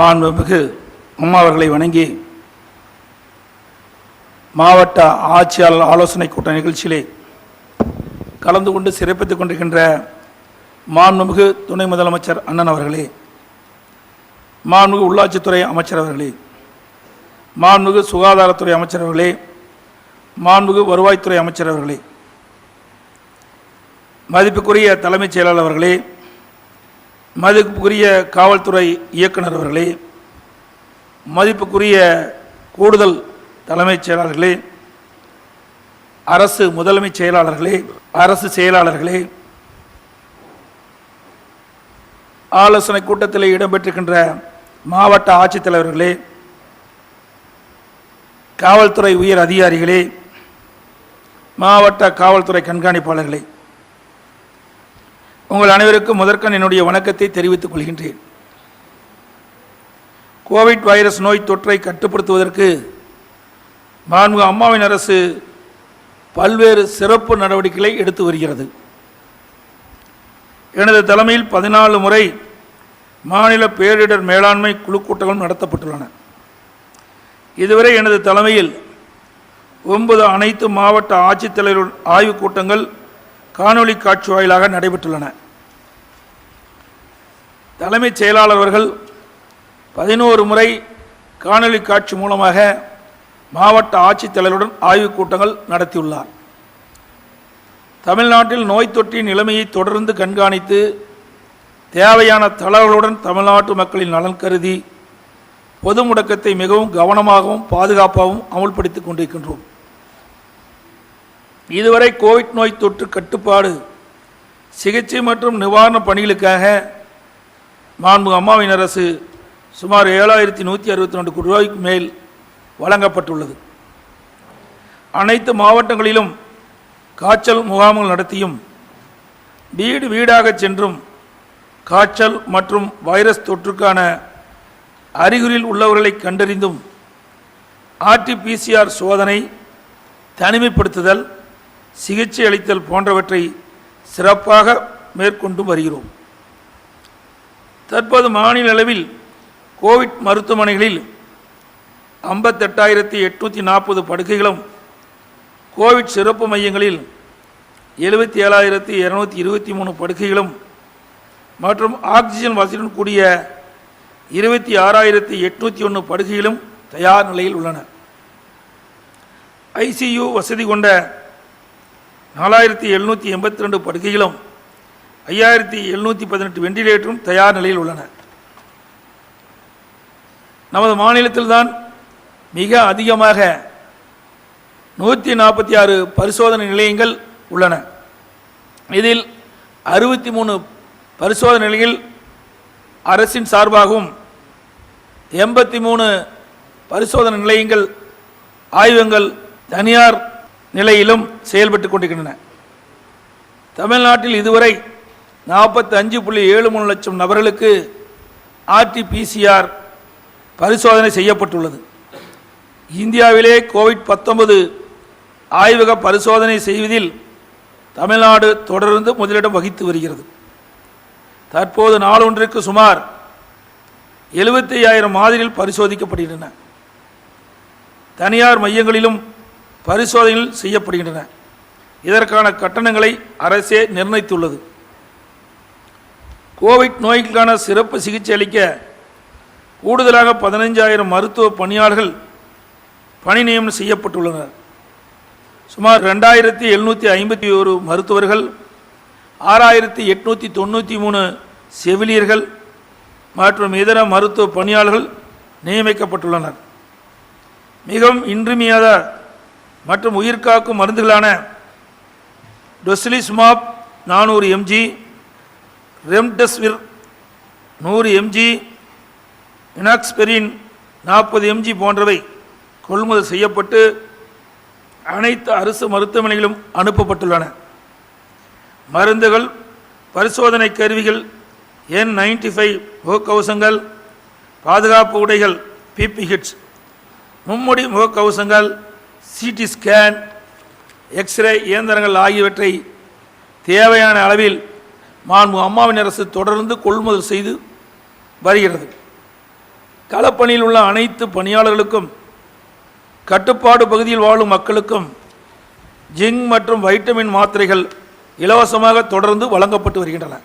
மாண்புமிகு அம்மா அவர்களை வணங்கி மாவட்ட ஆட்சியாளர் ஆலோசனை கூட்ட நிகழ்ச்சியிலே கலந்து கொண்டு சிறப்பித்துக் கொண்டிருக்கின்ற மாண்புமிகு துணை முதலமைச்சர் அண்ணன் அவர்களே மாண்புமிகு உள்ளாட்சித்துறை அமைச்சர் அவர்களே மாண்புமிகு சுகாதாரத்துறை அமைச்சர் அவர்களே மாண்புமிகு வருவாய்த்துறை அமைச்சர் அவர்களே மதிப்புக்குரிய தலைமைச் செயலாளர் அவர்களே மதிப்புக்குரிய காவல்துறை இயக்குனர் அவர்களே மதிப்புக்குரிய கூடுதல் தலைமைச் செயலாளர்களே அரசு முதலமைச் செயலாளர்களே அரசு செயலாளர்களே ஆலோசனை கூட்டத்தில் இடம்பெற்றிருக்கின்ற மாவட்ட ஆட்சித்தலைவர்களே காவல்துறை உயர் அதிகாரிகளே மாவட்ட காவல்துறை கண்காணிப்பாளர்களே உங்கள் அனைவருக்கும் முதற்கண் என்னுடைய வணக்கத்தை தெரிவித்துக் கொள்கின்றேன். கோவிட் வைரஸ் நோய் தொற்றை கட்டுப்படுத்துவதற்கு மாண்பு அம்மாவின் அரசு பல்வேறு சிறப்பு நடவடிக்கைகளை எடுத்து வருகிறது. எனது தலைமையில் பதினாலு முறை மாநில பேரிடர் மேலாண்மை குழு கூட்டங்களும் நடத்தப்பட்டுள்ளன. இதுவரை எனது தலைமையில் ஒன்பது அனைத்து மாவட்ட ஆட்சித்தலைவர் ஆய்வுக் கூட்டங்கள் காணொளி காட்சி வாயிலாக நடைபெற்றுள்ளன. தலைமைச் செயலாளர் அவர்கள் பதினோரு முறை காணொலி காட்சி மூலமாக மாவட்ட ஆட்சித்தலைவருடன் ஆய்வுக் கூட்டங்கள் நடத்தியுள்ளார். தமிழ்நாட்டில் நோய் தொற்றின் நிலைமையை தொடர்ந்து கண்காணித்து தேவையான தளர்வுகளுடன் தமிழ்நாட்டு மக்களின் நலன் கருதி பொது முடக்கத்தை மிகவும் கவனமாகவும் பாதுகாப்பாகவும் அமுல்படுத்திக் கொண்டிருக்கின்றோம். இதுவரை கோவிட் நோய் தொற்று கட்டுப்பாடு சிகிச்சை மற்றும் நிவாரணப் பணிகளுக்காக மாண்பு அம்மாவின் அரசு சுமார் ஏழாயிரத்தி நூற்றி அறுபத்தி ரெண்டு கோடி ரூபாய்க்கு மேல் வழங்கப்பட்டுள்ளது. அனைத்து மாவட்டங்களிலும் காய்ச்சல் முகாம்கள் நடத்தியும் வீடு வீடாக சென்றும் காய்ச்சல் மற்றும் வைரஸ் தொற்றுக்கான அறிகுறியில் உள்ளவர்களை கண்டறிந்தும் ஆர்டிபிசிஆர் சோதனை தனிமைப்படுத்துதல் சிகிச்சை அளித்தல் போன்றவற்றை சிறப்பாக மேற்கொண்டு வருகிறோம். தற்போது மாநில அளவில் கோவிட் மருத்துவமனைகளில் ஐம்பத்தெட்டாயிரத்தி எட்நூற்றி நாற்பது படுக்கைகளும் கோவிட் சிறப்பு மையங்களில் எழுபத்தி ஏழாயிரத்தி இரநூத்தி இருபத்தி மூணு படுக்கைகளும் மற்றும் ஆக்சிஜன் வசதியுடன் கூடிய இருபத்தி ஆறாயிரத்தி எட்நூற்றி ஒன்று படுக்கைகளும் தயார் நிலையில் உள்ளன. ஐசியு வசதி கொண்ட நாலாயிரத்தி எழுநூற்றி எண்பத்தி ரெண்டு படுக்கைகளும் ஐயாயிரத்தி எழுநூற்றி பதினெட்டு வெண்டிலேட்டரும் தயார் நிலையில் உள்ளன. நமது மாநிலத்தில்தான் மிக அதிகமாக நூற்றி நாற்பத்தி ஆறு பரிசோதனை நிலையங்கள் உள்ளன. இதில் அறுபத்தி மூணு பரிசோதனை நிலையில் அரசின் சார்பாகவும் எண்பத்தி மூணு பரிசோதனை நிலையங்கள் ஆய்வங்கள் தனியார் நிலையிலும் செயல்பட்டு கொண்டிருக்கின்றன. தமிழ்நாட்டில் இதுவரை நாற்பத்தி அஞ்சு புள்ளி ஏழு மூணு லட்சம் நபர்களுக்கு ஆர்டிபிசிஆர் பரிசோதனை செய்யப்பட்டுள்ளது. இந்தியாவிலே கோவிட் பத்தொன்பது ஆய்வக பரிசோதனை செய்வதில் தமிழ்நாடு தொடர்ந்து முதலிடம் வகித்து வருகிறது. தற்போது நாளொன்றிற்கு சுமார் எழுபத்தி ஐயாயிரம் மாதிரிகள் பரிசோதிக்கப்படுகின்றன. தனியார் மையங்களிலும் பரிசோதனைகள் செய்யப்படுகின்றன. இதற்கான கட்டணங்களை அரசே நிர்ணயித்துள்ளது. கோவிட் நோய்க்கான சிறப்பு சிகிச்சை அளிக்க கூடுதலாக பதினைஞ்சாயிரம் மருத்துவ பணியாளர்கள் பணி நியமனம் செய்யப்பட்டுள்ளனர். சுமார் ரெண்டாயிரத்தி எழுநூற்றி ஐம்பத்தி ஒரு மருத்துவர்கள் ஆறாயிரத்தி எட்நூற்றி தொண்ணூற்றி மூணு செவிலியர்கள் மற்றும் இதர மருத்துவ பணியாளர்கள் நியமிக்கப்பட்டுள்ளனர். மிகவும் இன்றியமையாத மற்றும் உயிர்காக்கும் மருந்துகளான டொசிலிஸ்மாப் நானூறு எம்ஜி ரெம்டெஸ்விர் நூறு எம்ஜி இனாக்ஸ்பெரின் நாற்பது எம்ஜி போன்றவை கொள்முதல் செய்யப்பட்டு அனைத்து அரசு மருத்துவமனைகளும் அனுப்பப்பட்டுள்ளன. மருந்துகள் பரிசோதனை கருவிகள் என் நைன்டி ஃபைவ் முகக்கவசங்கள் பாதுகாப்பு உடைகள் பிபி ஹிட்ஸ் மும்முடி முகக்கவசங்கள் சிடி ஸ்கேன் எக்ஸ்ரே இயந்திரங்கள் ஆகியவற்றை தேவையான அளவில் மாண்பு அம்மாவின் அரசு தொடர்ந்து கொள்முதல் செய்து வருகிறது. களப்பணியில் உள்ள அனைத்து பணியாளர்களுக்கும் கட்டுப்பாடு பகுதியில் வாழும் மக்களுக்கும் ஜிங் மற்றும் வைட்டமின் மாத்திரைகள் இலவசமாக தொடர்ந்து வழங்கப்பட்டு வருகின்றன.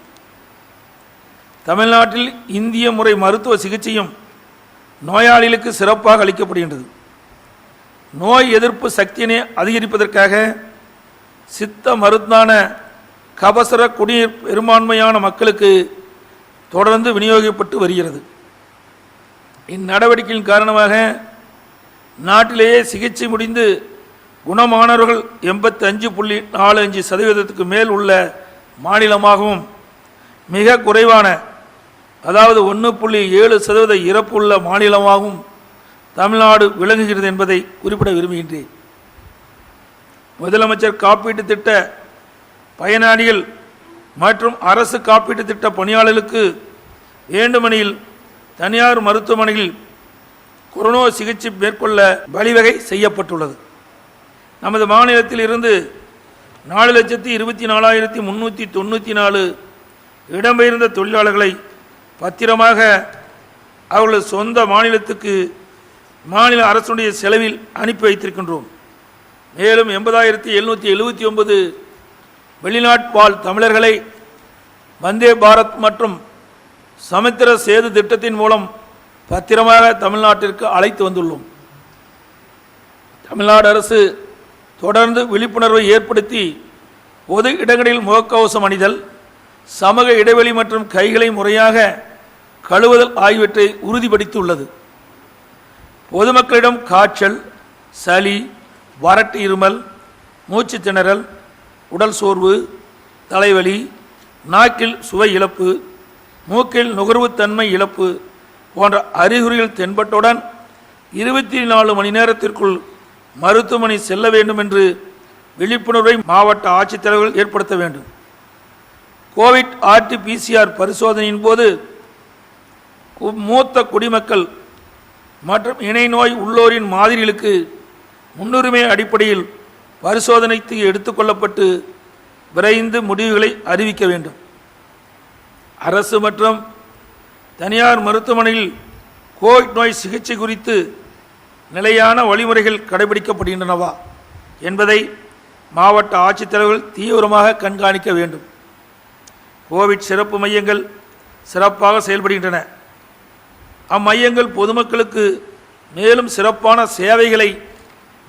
தமிழ்நாட்டில் இந்திய முறை மருத்துவ சிகிச்சையும் நோயாளிகளுக்கு சிறப்பாக அளிக்கப்படுகின்றது. நோய் எதிர்ப்பு சக்தியினை அதிகரிப்பதற்காக சித்த மருந்தான கபசர குடிநீர் பெரும்பான்மையான மக்களுக்கு தொடர்ந்து விநியோகிக்கப்பட்டு வருகிறது. இந்நடவடிக்கையின் காரணமாக நாட்டிலேயே சிகிச்சை முடிந்து குணமானவர்கள் எண்பத்தி அஞ்சு புள்ளி நாலு அஞ்சு சதவீதத்துக்கு மேல் உள்ள மாநிலமாகவும் மிக குறைவான அதாவது ஒன்று புள்ளி ஏழு சதவீத இறப்பு உள்ள மாநிலமாகவும் தமிழ்நாடு விளங்குகிறது என்பதை குறிப்பிட விரும்புகின்றேன். முதலமைச்சர் காப்பீட்டு திட்ட பயனாளிகள் மற்றும் அரசு காப்பீட்டு திட்ட பணியாளர்களுக்கு வேண்டுமெனில் தனியார் மருத்துவமனையில் கொரோனா சிகிச்சை மேற்கொள்ள வழிவகை செய்யப்பட்டுள்ளது. நமது மாநிலத்தில் இருந்து நாலு லட்சத்தி இருபத்தி நாலாயிரத்தி முந்நூற்றி தொண்ணூற்றி நாலு இடம்பெயர்ந்த தொழிலாளர்களை பத்திரமாக அவர்களது சொந்த மாநிலத்துக்கு மாநில அரசுடைய செலவில் அனுப்பி வைத்திருக்கின்றோம். மேலும் எண்பதாயிரத்தி எழுநூற்றி எழுபத்தி ஒன்பது வெளிநாட்டு வாழ் தமிழர்களை வந்தே பாரத் மற்றும் சமுத்திர சேது திட்டத்தின் மூலம் பத்திரமாக தமிழ்நாட்டிற்கு அழைத்து வந்துள்ளோம். தமிழ்நாடு அரசு தொடர்ந்து விழிப்புணர்வை ஏற்படுத்தி பொது இடங்களில் முகக்கவசம் அணிதல் சமூக இடைவெளி மற்றும் கைகளை முறையாக கழுவுதல் ஆகியவற்றை உறுதிப்படுத்தியுள்ளது. பொதுமக்களிடம் காய்ச்சல் சளி வறட்டு இருமல் மூச்சு திணறல் உடல் சோர்வு தலைவலி நாக்கில் சுவை இழப்பு மூக்கில் நுகர்வுத்தன்மை இழப்பு போன்ற அறிகுறிகள் தென்பட்டவுடன் இருபத்தி நாலு மணி நேரத்திற்குள் மருத்துவமனை செல்ல வேண்டும் என்று விழிப்புணர்வை மாவட்ட ஆட்சித்தலைவர்கள் ஏற்படுத்த வேண்டும். கோவிட் ஆர்டிபிசிஆர் பரிசோதனையின் போது மூத்த குடிமக்கள் மற்றும் இணை நோய் உள்ளோரின் மாதிரிகளுக்கு முன்னுரிமை அடிப்படையில் பரிசோதனைக்கு எடுத்துக்கொள்ளப்பட்டு விரைந்து முடிவுகளை அறிவிக்க வேண்டும். அரசு மற்றும் தனியார் மருத்துவமனையில் கோவிட் நோய் சிகிச்சை குறித்து நிலையான வழிமுறைகள் கடைபிடிக்கப்படுகின்றனவா என்பதை மாவட்ட ஆட்சித்தலைவர்கள் தீவிரமாக கண்காணிக்க வேண்டும். கோவிட் சிறப்பு மையங்கள் சிறப்பாக செயல்படுகின்றன. அம்மையங்கள் பொதுமக்களுக்கு மேலும் சிறப்பான சேவைகளை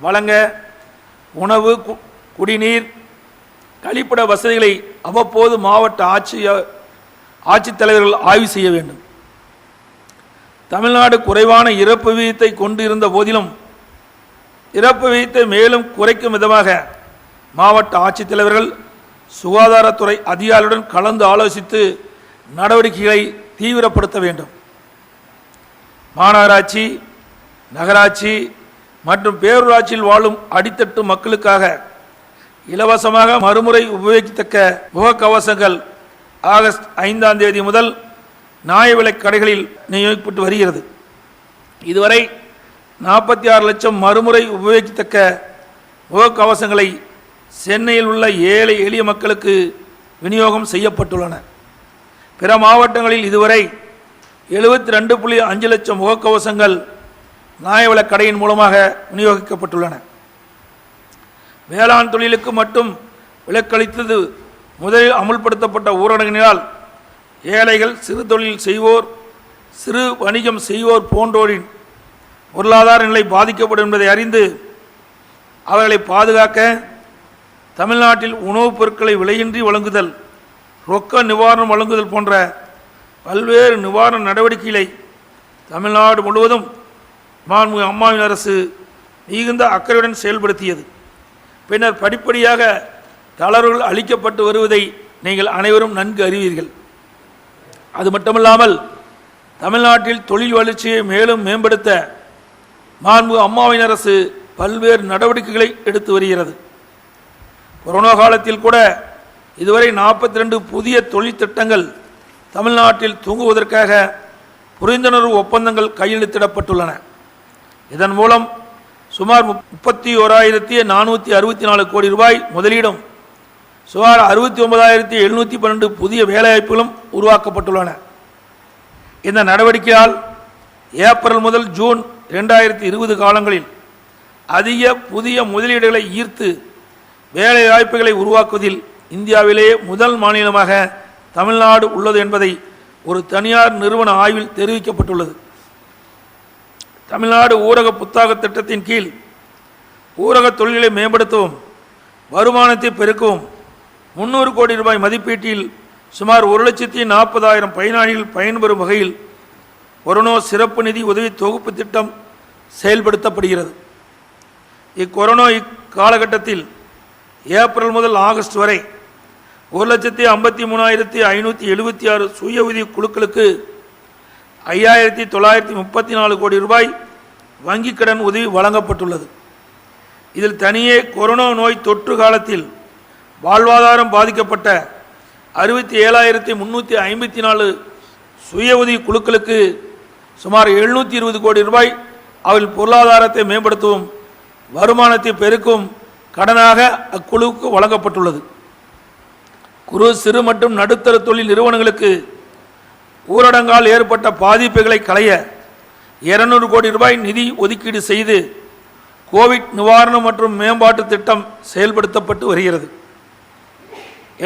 வழங்க உணவு கு- குடிநீர் கழிப்பிட வசதிகளை அவ்வப்போது மாவட்ட ஆட்சி ஆட்சித்தலைவர்கள் ஆய்வு செய்ய வேண்டும். தமிழ்நாடு குறைவான இறப்பு விகிதத்தை கொண்டிருந்த போதிலும் இறப்பு விகிதத்தை மேலும் குறைக்கும் விதமாக மாவட்ட ஆட்சித்தலைவர்கள் சுகாதாரத்துறை அதிகாரிகளுடன் கலந்து ஆலோசித்து நடவடிக்கைகளை தீவிரப்படுத்த வேண்டும். மாநகராட்சி நகராட்சி மற்றும் பேரூராட்சியில் வாழும் அடித்தட்டு மக்களுக்காக இலவசமாக மறுமுறை உபயோகித்தக்க முகக்கவசங்கள் ஆகஸ்ட் ஐந்தாம் தேதி முதல் நியாய விலைக் கடைகளில் நியோகிக்கப்பட்டு வருகிறது. இதுவரை நாற்பத்தி ஆறு லட்சம் மறுமுறை உபயோகித்தக்க முகக்கவசங்களை சென்னையில் உள்ள ஏழை எளிய மக்களுக்கு விநியோகம் செய்யப்பட்டுள்ளன. பிற மாவட்டங்களில் இதுவரை எழுபத்தி ரெண்டு புள்ளி அஞ்சு லட்சம் முகக்கவசங்கள் நியாயவிலைக் கடையின் மூலமாக விநியோகிக்கப்பட்டுள்ளன. வேளாண் தொழிலுக்கு மட்டும் விலக்களித்தது முதலில் அமுல்படுத்தப்பட்ட ஊரடங்கினால் ஏழைகள் சிறு தொழில் செய்வோர் சிறு வணிகம் செய்வோர் போன்றோரின் பொருளாதார நிலை பாதிக்கப்படும் என்பதை அறிந்து அவர்களை பாதுகாக்க தமிழ்நாட்டில் உணவுப் பொருட்களை விலையின்றி வழங்குதல் ரொக்க நிவாரணம் வழங்குதல் போன்ற பல்வேறு நிவாரண நடவடிக்கைகளை தமிழ்நாடு முழுவதும் மாண்புமிகு அம்மாவின் அரசு மிகுந்த அக்கறையுடன் செயல்படுத்தியது. பின்னர் படிப்படியாக தளர்வுகள் அளிக்கப்பட்டு வருவதை நீங்கள் அனைவரும் நன்கு அறிவீர்கள். அது மட்டுமல்லாமல் தமிழ்நாட்டில் தொழில் வளர்ச்சியை மேலும் மேம்படுத்த மாண்பு அம்மாவின் அரசு பல்வேறு நடவடிக்கைகளை எடுத்து வருகிறது. கொரோனா காலத்தில் கூட இதுவரை நாற்பத்தி ரெண்டு புதிய தொழில் திட்டங்கள் தமிழ்நாட்டில் தூங்குவதற்காக புரிந்துணர்வு ஒப்பந்தங்கள் கையெழுத்திடப்பட்டுள்ளன. இதன் மூலம் சுமார் முப்பத்தி ஓராயிரத்தி நானூற்றி அறுபத்தி நாலு கோடி ரூபாய் முதலீடும் சுமார் அறுபத்தி ஒன்பதாயிரத்தி எழுநூற்றி பன்னெண்டு புதிய வேலைவாய்ப்புகளும் உருவாக்கப்பட்டுள்ளன. இந்த நடவடிக்கையால் ஏப்ரல் முதல் ஜூன் ரெண்டாயிரத்தி இருபது காலங்களில் அதிக புதிய முதலீடுகளை ஈர்த்து வேலை வாய்ப்புகளை உருவாக்குவதில் இந்தியாவிலேயே முதல் மாநிலமாக தமிழ்நாடு உள்ளது என்பதை ஒரு தனியார் நிறுவன ஆய்வில் தெரிவிக்கப்பட்டுள்ளது. தமிழ்நாடு ஊரக புத்தாக்க திட்டத்தின் கீழ் ஊரக தொழில்களை மேம்படுத்தவும் வருமானத்தை பெருக்கவும் முன்னூறு கோடி ரூபாய் மதிப்பீட்டில் சுமார் ஒரு லட்சத்தி நாற்பதாயிரம் பயனாளிகள் பயன்பெறும் வகையில் கொரோனா சிறப்பு நிதி உதவி தொகுப்பு திட்டம் செயல்படுத்தப்படுகிறது. இக்கொரோனா இக்காலகட்டத்தில் ஏப்ரல் முதல் ஆகஸ்ட் வரை ஒரு லட்சத்தி ஐம்பத்தி மூணாயிரத்தி ஐநூற்றி எழுபத்தி ஆறு சுய உதவி குழுக்களுக்கு ஐயாயிரத்தி தொள்ளாயிரத்தி முப்பத்தி நாலு கோடி ரூபாய் வங்கிக் கடன் உதவி வழங்கப்பட்டுள்ளது. இதில் தனியே கொரோனா நோய் தொற்று காலத்தில் வாழ்வாதாரம் பாதிக்கப்பட்ட அறுபத்தி ஏழாயிரத்தி முந்நூற்றி ஐம்பத்தி நாலு சுய உதவி குழுக்களுக்கு சுமார் எழுநூற்றி இருபது கோடி ரூபாய் அவள் பொருளாதாரத்தை மேம்படுத்தவும் வருமானத்தை பெருக்கும் கடனாக அக்குழுவுக்கு வழங்கப்பட்டுள்ளது. குறு சிறு மற்றும் நடுத்தர தொழில் நிறுவனங்களுக்கு ஊரடங்கால் ஏற்பட்ட பாதிப்புகளை களைய இருநூறு கோடி ரூபாய் நிதி ஒதுக்கீடு செய்து கோவிட் நிவாரணம் மற்றும் மேம்பாட்டு திட்டம் செயல்படுத்தப்பட்டு வருகிறது.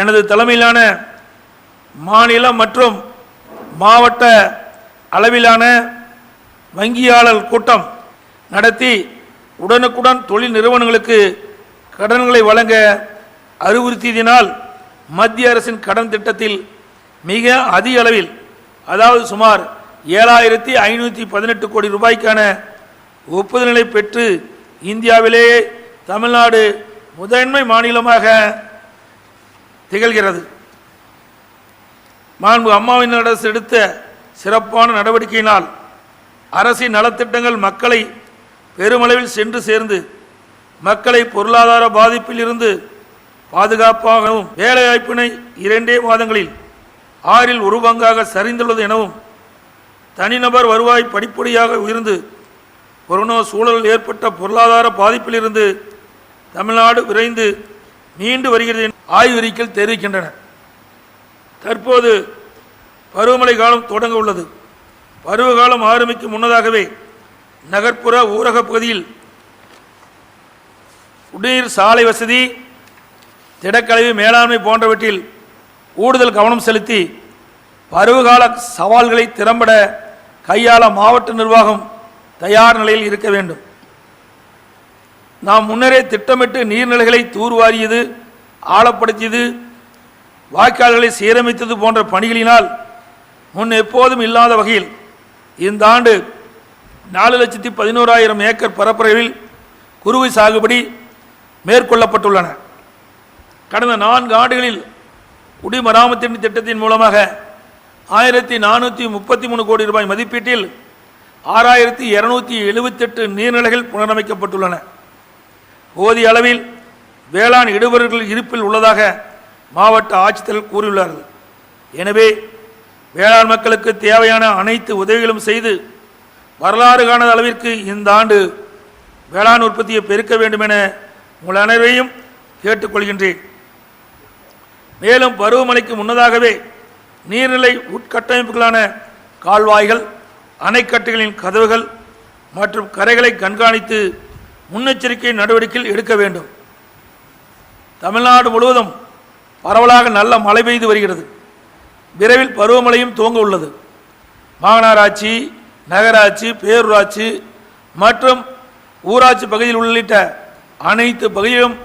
எனது தலைமையிலான மாநில மற்றும் மாவட்ட அளவிலான வங்கியாளர் கூட்டம் நடத்தி உடனுக்குடன் தொழில் நிறுவனங்களுக்கு கடன்களை வழங்க அறிவுறுத்தியதினால் மத்திய அரசின் கடன் திட்டத்தில் மிக அதிக அளவில் அதாவது சுமார் ஏழாயிரத்தி ஐநூற்றி பதினெட்டு கோடி ரூபாய்க்கான ஒப்புதல்களை பெற்று இந்தியாவிலேயே தமிழ்நாடு முதன்மை மாநிலமாக திகழ்கிறது. மாண்பு அம்மாவின் அரசு எடுத்த சிறப்பான நடவடிக்கையினால் அரசின் நலத்திட்டங்கள் மக்களை பெருமளவில் சென்று சேர்ந்து மக்களை பொருளாதார பாதிப்பில் இருந்து பாதுகாப்பாகவும் வேலைவாய்ப்பினை இரண்டே மாதங்களில் ஆறில் ஒரு பங்காக சரிந்துள்ளது எனவும் தனிநபர் வருவாய் படிப்படியாக உயர்ந்து கொரோனா சூழலில் ஏற்பட்ட பொருளாதார பாதிப்பிலிருந்து தமிழ்நாடு விரைந்து மீண்டு வருகிறது என தெரிவிக்கின்றன. தற்போது பருவமழை காலம் தொடங்க உள்ளது. பருவகாலம் ஆரம்பிக்கும் முன்னதாகவே நகர்ப்புற ஊரக பகுதியில் குடிநீர் சாலை வசதி திடக்கழிவு மேலாண்மை போன்றவற்றில் கூடுதல் கவனம் செலுத்தி பருவகால சவால்களை திறம்பட கையாள மாவட்ட நிர்வாகம் தயார் நிலையில் இருக்க வேண்டும். நாம் முன்னரே திட்டமிட்டு நீர்நிலைகளை தூர்வாரியது ஆழப்படுத்தியது வாய்க்கால்களை சீரமைத்தது போன்ற பணிகளினால் முன் எப்போதும் இல்லாத வகையில் இந்த ஆண்டு நாலு லட்சத்தி பதினோராயிரம் ஏக்கர் பரப்பளவில் குறுவை சாகுபடி மேற்கொள்ளப்பட்டுள்ளன. கடந்த நான்கு ஆண்டுகளில் குடிமராமத்தின் திட்டத்தின் மூலமாக ஆயிரத்தி நானூற்றி முப்பத்தி மூணு கோடி ரூபாய் மதிப்பீட்டில் ஆறாயிரத்தி இருநூத்தி எழுபத்தெட்டு நீர்நிலைகள் புனரமைக்கப்பட்டுள்ளன. போதிய அளவில் வேளாண் இடுபவர்கள் இருப்பில் உள்ளதாக மாவட்ட ஆட்சித்தலைவர் கூறியுள்ளார்கள் எனவே வேளாண் மக்களுக்கு தேவையான அனைத்து உதவிகளும் செய்து வரலாறு காணாத அளவிற்கு இந்த ஆண்டு வேளாண் உற்பத்தியை பெருக்க வேண்டும் என உங்கள் அனைவரையும் கேட்டுக்கொள்கின்றேன். மேலும் பருவமழைக்கு முன்னதாகவே நீர்நிலை உட்கட்டமைப்புகளான கால்வாய்கள் அணைக்கட்டுகளின் கதவுகள் மற்றும் கரைகளை கண்காணித்து முன்னெச்சரிக்கை நடவடிக்கைகள் எடுக்க வேண்டும். தமிழ்நாடு முழுவதும் பரவலாக நல்ல மழை பெய்து வருகிறது. விரைவில் பருவமழையும் துவங்க உள்ளது. மாநகராட்சி நகராட்சி பேரூராட்சி மற்றும் ஊராட்சி பகுதியில் உள்ளிட்ட அனைத்து பகுதியிலும்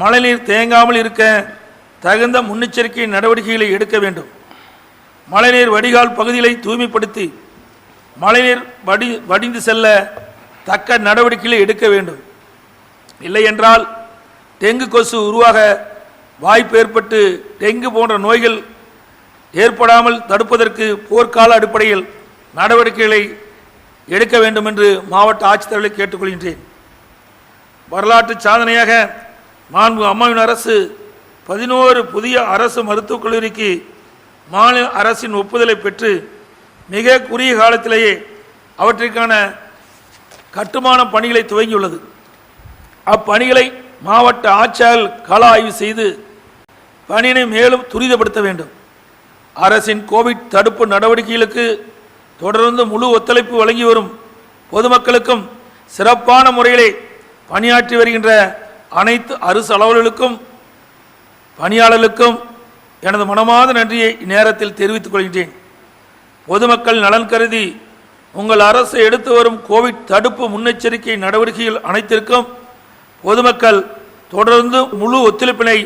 மழைநீர் தேங்காமல் இருக்க தகுந்த முன்னெச்சரிக்கை நடவடிக்கைகளை எடுக்க வேண்டும். மழைநீர் வடிகால் பகுதிகளை தூய்மைப்படுத்தி மழைநீர் வடி வடிந்து செல்ல தக்க நடவடிக்கைகளை எடுக்க வேண்டும். இல்லையென்றால் டெங்கு கொசு உருவாக வாய்ப்பு ஏற்பட்டு டெங்கு போன்ற நோய்கள் ஏற்படாமல் தடுப்பதற்கு போர்க்கால அடிப்படையில் நடவடிக்கைகளை எடுக்க வேண்டும் என்று மாவட்ட ஆட்சித்தலைவர்களை கேட்டுக்கொள்கின்றேன். வரலாற்று சாதனையாக மாண்பு அம்மாவின் அரசு பதினோரு புதிய அரசு மருத்துவக் கல்லூரிக்கு மாநில அரசின் ஒப்புதலை பெற்று மிக குறுகிய காலத்திலேயே அவற்றிற்கான கட்டுமான பணிகளை துவங்கியுள்ளது. அப்பணிகளை மாவட்ட ஆட்சியாளர் கள ஆய்வு செய்து பணியினை மேலும் துரிதப்படுத்த வேண்டும். அரசின் கோவிட் தடுப்பு நடவடிக்கைகளுக்கு தொடர்ந்து முழு ஒத்துழைப்பு வழங்கி வரும் பொதுமக்களுக்கும் சிறப்பான முறையிலே பணியாற்றி வருகின்ற அனைத்து அரசு அலுவலர்களுக்கும் பணியாளர்களுக்கும் எனது மனமாத நன்றியை இந்நேரத்தில் தெரிவித்துக் கொள்கின்றேன். பொதுமக்கள் நலன் கருதி உங்கள் அரசு எடுத்து வரும் கோவிட் தடுப்பு முன்னெச்சரிக்கை நடவடிக்கைகள் அனைத்திற்கும் பொதுமக்கள் தொடர்ந்து முழு ஒத்துழைப்பினை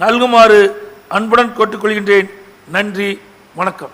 நல்குமாறு அன்புடன் கேட்டுக்கொள்கின்றேன். நன்றி வணக்கம்.